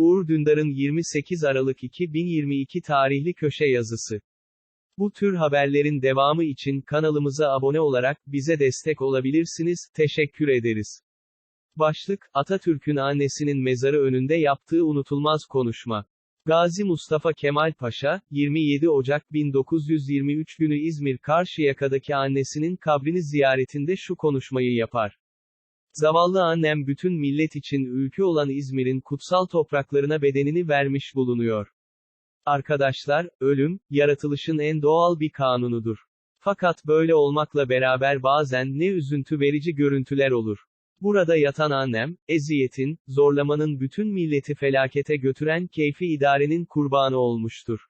Uğur Dündar'ın 28 Aralık 2022 tarihli köşe yazısı. Bu tür haberlerin devamı için kanalımıza abone olarak bize destek olabilirsiniz. Teşekkür ederiz. Başlık, Atatürk'ün annesinin mezarı önünde yaptığı unutulmaz konuşma. Gazi Mustafa Kemal Paşa, 27 Ocak 1923 günü İzmir Karşıyaka'daki annesinin kabrini ziyaretinde şu konuşmayı yapar. Zavallı annem bütün millet için ülke olan İzmir'in kutsal topraklarına bedenini vermiş bulunuyor. Arkadaşlar, ölüm, yaratılışın en doğal bir kanunudur. Fakat böyle olmakla beraber bazen ne üzüntü verici görüntüler olur. Burada yatan annem, eziyetin, zorlamanın bütün milleti felakete götüren keyfi idarenin kurbanı olmuştur.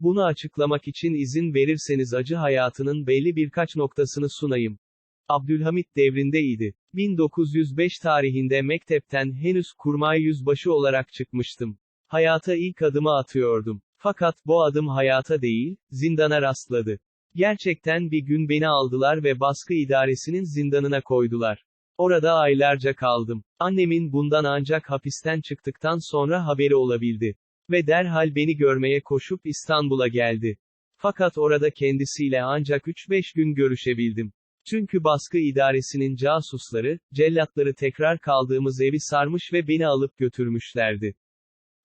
Bunu açıklamak için izin verirseniz acı hayatının belli birkaç noktasını sunayım. Abdülhamit devrindeydi. 1905 tarihinde mektepten henüz kurmay yüzbaşı olarak çıkmıştım. Hayata ilk adımı atıyordum. Fakat bu adım hayata değil, zindana rastladı. Gerçekten bir gün beni aldılar ve baskı idaresinin zindanına koydular. Orada aylarca kaldım. Annemin bundan ancak hapisten çıktıktan sonra haberi olabildi. Ve derhal beni görmeye koşup İstanbul'a geldi. Fakat orada kendisiyle ancak 3-5 gün görüşebildim. Çünkü baskı idaresinin casusları, cellatları tekrar kaldığımız evi sarmış ve beni alıp götürmüşlerdi.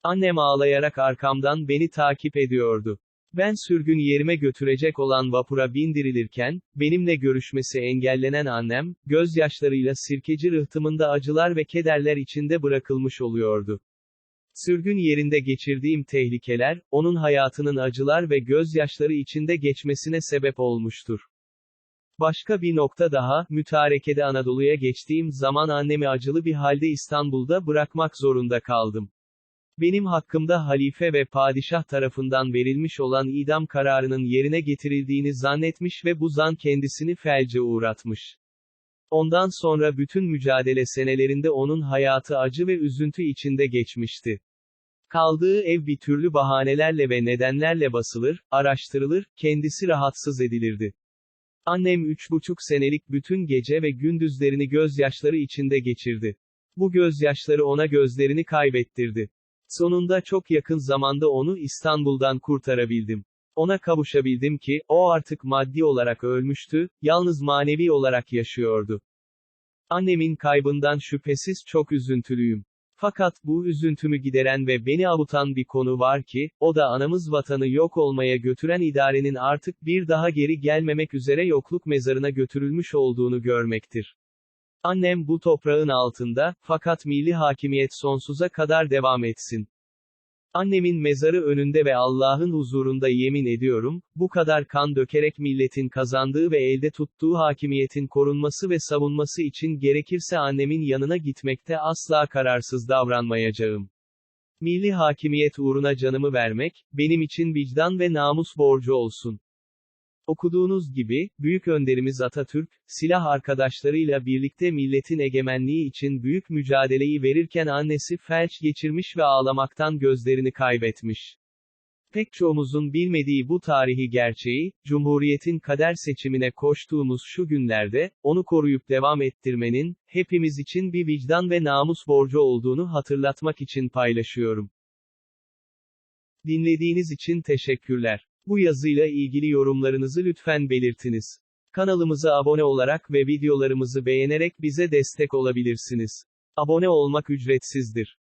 Annem ağlayarak arkamdan beni takip ediyordu. Ben sürgün yerime götürecek olan vapura bindirilirken, benimle görüşmesi engellenen annem, gözyaşlarıyla sirkeci rıhtımında acılar ve kederler içinde bırakılmış oluyordu. Sürgün yerinde geçirdiğim tehlikeler, onun hayatının acılar ve gözyaşları içinde geçmesine sebep olmuştur. Başka bir nokta daha, mütarekede Anadolu'ya geçtiğim zaman annemi acılı bir halde İstanbul'da bırakmak zorunda kaldım. Benim hakkımda halife ve padişah tarafından verilmiş olan idam kararının yerine getirildiğini zannetmiş ve bu zan kendisini felce uğratmış. Ondan sonra bütün mücadele senelerinde onun hayatı acı ve üzüntü içinde geçmişti. Kaldığı ev bir türlü bahanelerle ve nedenlerle basılır, araştırılır, kendisi rahatsız edilirdi. Annem üç buçuk senelik bütün gece ve gündüzlerini gözyaşları içinde geçirdi. Bu gözyaşları ona gözlerini kaybettirdi. Sonunda çok yakın zamanda onu İstanbul'dan kurtarabildim. Ona kavuşabildim ki, o artık maddi olarak ölmüştü, yalnız manevi olarak yaşıyordu. Annemin kaybından şüphesiz çok üzüntülüyüm. Fakat bu üzüntümü gideren ve beni avutan bir konu var ki, o da anamız vatanı yok olmaya götüren idarenin artık bir daha geri gelmemek üzere yokluk mezarına götürülmüş olduğunu görmektir. Annem bu toprağın altında, fakat milli hakimiyet sonsuza kadar devam etsin. Annemin mezarı önünde ve Allah'ın huzurunda yemin ediyorum, bu kadar kan dökerek milletin kazandığı ve elde tuttuğu hakimiyetin korunması ve savunması için gerekirse annemin yanına gitmekte asla kararsız davranmayacağım. Milli hakimiyet uğruna canımı vermek, benim için vicdan ve namus borcu olsun. Okuduğunuz gibi, büyük önderimiz Atatürk, silah arkadaşlarıyla birlikte milletin egemenliği için büyük mücadeleyi verirken annesi felç geçirmiş ve ağlamaktan gözlerini kaybetmiş. Pek çoğumuzun bilmediği bu tarihi gerçeği, Cumhuriyet'in kader seçimine koştuğumuz şu günlerde, onu koruyup devam ettirmenin, hepimiz için bir vicdan ve namus borcu olduğunu hatırlatmak için paylaşıyorum. Dinlediğiniz için teşekkürler. Bu yazıyla ilgili yorumlarınızı lütfen belirtiniz. Kanalımıza abone olarak ve videolarımızı beğenerek bize destek olabilirsiniz. Abone olmak ücretsizdir.